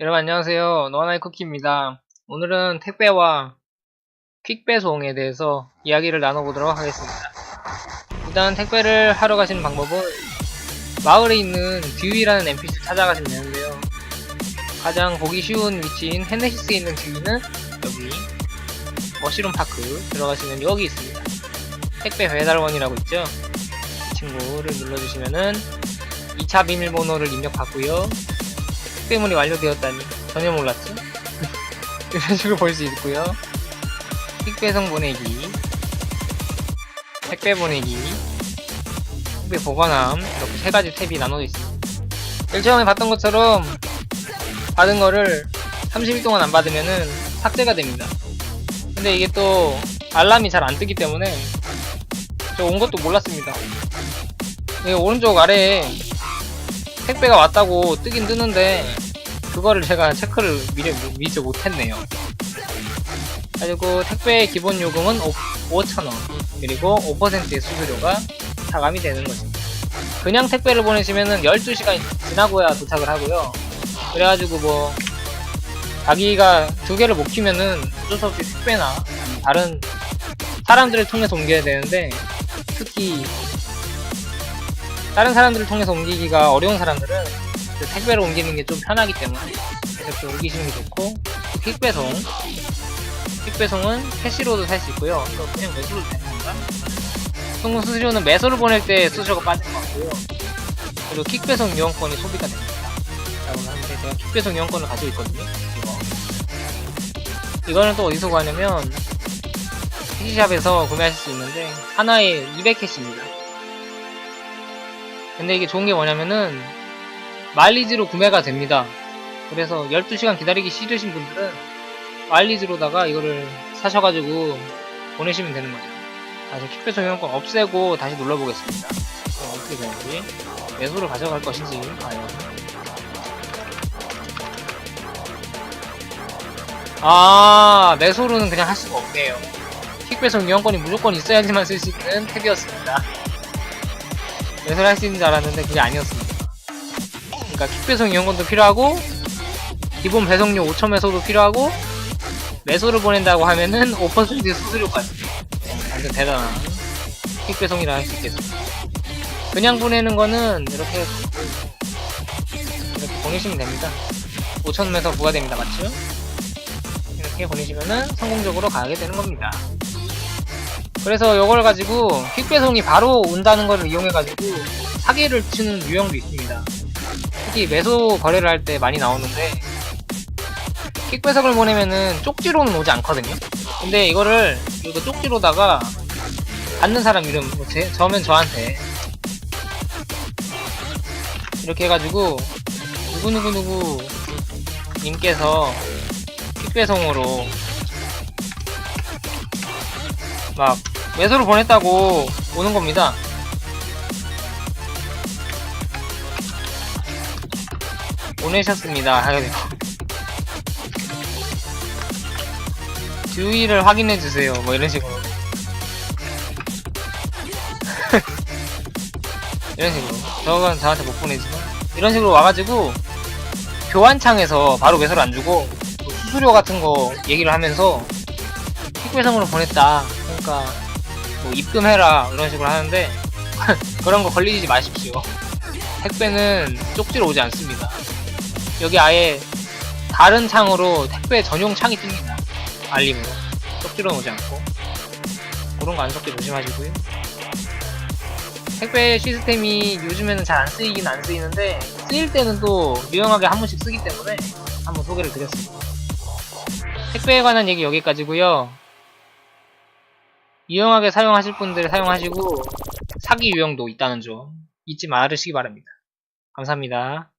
안녕하세요. 노아나이 쿠키입니다. 오늘은 택배와 퀵배송에 대해서 이야기를 나눠보도록 하겠습니다. 일단 택배를 하러 가시는 방법은 마을에 있는 듀이라는 NPC를 찾아가시면 되는데요. 가장 보기 쉬운 위치인 헤네시스에 있는 듀이는 여기 머시룸 파크 들어가시면 여기 있습니다. 택배 배달원이라고 있죠? 이 친구를 눌러주시면은 2차 비밀번호를 입력받고요. 택배문이 완료되었다니 전혀 몰랐죠? 이런 식으로 볼 수 있고요. 택배성 보내기, 택배 보내기, 택배 보관함 이렇게 세 가지 탭이 나눠져 있습니다. 제일 처음에 봤던 것처럼 받은 거를 30일 동안 안 받으면은 삭제가 됩니다. 근데 이게 또 알람이 잘 안 뜨기 때문에 저 온 것도 몰랐습니다. 여기 오른쪽 아래에 택배가 왔다고 뜨긴 뜨는데 그거를 제가 체크를 미리, 미리 못했네요. 그리고 택배 기본 요금은 5,000원. 그리고 5%의 수수료가 차감이 되는 것입니다 그냥 택배를 보내시면은 12시간이 지나고야 도착을 하고요. 그래가지고 뭐 자기가 두 개를 못 키면은 어쩔 수 없이 택배나 다른 사람들을 통해서 옮겨야 되는데 특히 다른 사람들을 통해서 옮기기가 어려운 사람들은 그 택배로 옮기는 게 좀 편하기 때문에 이렇게 옮기시는 게 좋고 또 퀵배송. 퀵배송은 캐시로도 살 수 있고요. 또 그냥 매수로 되는 건가? 통금 수수료는 매수를 보낼 때 수수료가 빠질 것 같고요. 그리고 퀵배송 이용권이 소비가 됩니다. 라고 하는데 제가 퀵배송 이용권을 가지고 있거든요 이거. 이거는 또 어디서 구하냐면 캐시샵에서 구매하실 수 있는데 하나에 200캐시입니다 근데 이게 좋은 게 뭐냐면은 마일리지로 구매가 됩니다. 그래서 12시간 기다리기 싫으신 분들은 마일리지로다가 이거를 사셔가지고 보내시면 되는 거죠. 다시 킥배송 이용권 없애고 다시 눌러보겠습니다. 어, 어떻게 되는지 매수를 가져갈 것인지 과연 아 매수로는 그냥 할 수가 없네요. 킥배송 이용권이 무조건 있어야지만 쓸 수 있는 탭이었습니다. 매수를 할수 있는 줄 알았는데 그게 아니었습니다. 그러니까 킥 배송 이용권도 필요하고 기본 배송료 5천 매소도 필요하고 매수를 보낸다고 하면은 5% 수수료까지 완전 대단한 킥 배송이라 할 수 있겠습니다. 그냥 보내는 거는 이렇게 이렇게 보내시면 됩니다. 5천 매소 부과됩니다. 맞죠? 이렇게 보내시면은 성공적으로 가게 되는 겁니다. 그래서 이걸 가지고 퀵배송이 바로 온다는 것을 이용해가지고 사기를 치는 유형도 있습니다. 특히 매수 거래를 할 때 많이 나오는데 퀵배송을 보내면은 쪽지로는 오지 않거든요. 근데 이거를 이거 쪽지로다가 받는 사람 이름 뭐 제, 저면 저한테 이렇게 해가지고 누구누구누구 님께서 퀵배송으로 막 매수를 보냈다고 오는 겁니다. 보내셨습니다. 주의를 확인해 주세요. 뭐 이런 식으로 이런 식으로 저건 저한테 못 보내지만 이런 식으로 와가지고 교환창에서 바로 매수를 안 주고 뭐 수수료 같은 거 얘기를 하면서 퀵배송으로 보냈다. 그러니까 뭐 입금해라 이런 식으로 하는데 그런 거 걸리지 마십시오. 택배는 쪽지로 오지 않습니다. 여기 아예 다른 창으로 택배 전용 창이 뜹니다. 알림으로 쪽지로 오지 않고 그런 거 안 섞게 조심하시고요. 택배 시스템이 요즘에는 잘 안 쓰이긴 안 쓰이는데 쓰일 때는 또 유용하게 한 번씩 쓰기 때문에 한번 소개를 드렸습니다. 택배에 관한 얘기 여기까지고요. 유용하게 사용하실 분들 사용하시고 사기 유형도 있다는 점 잊지 말으시기 바랍니다. 감사합니다.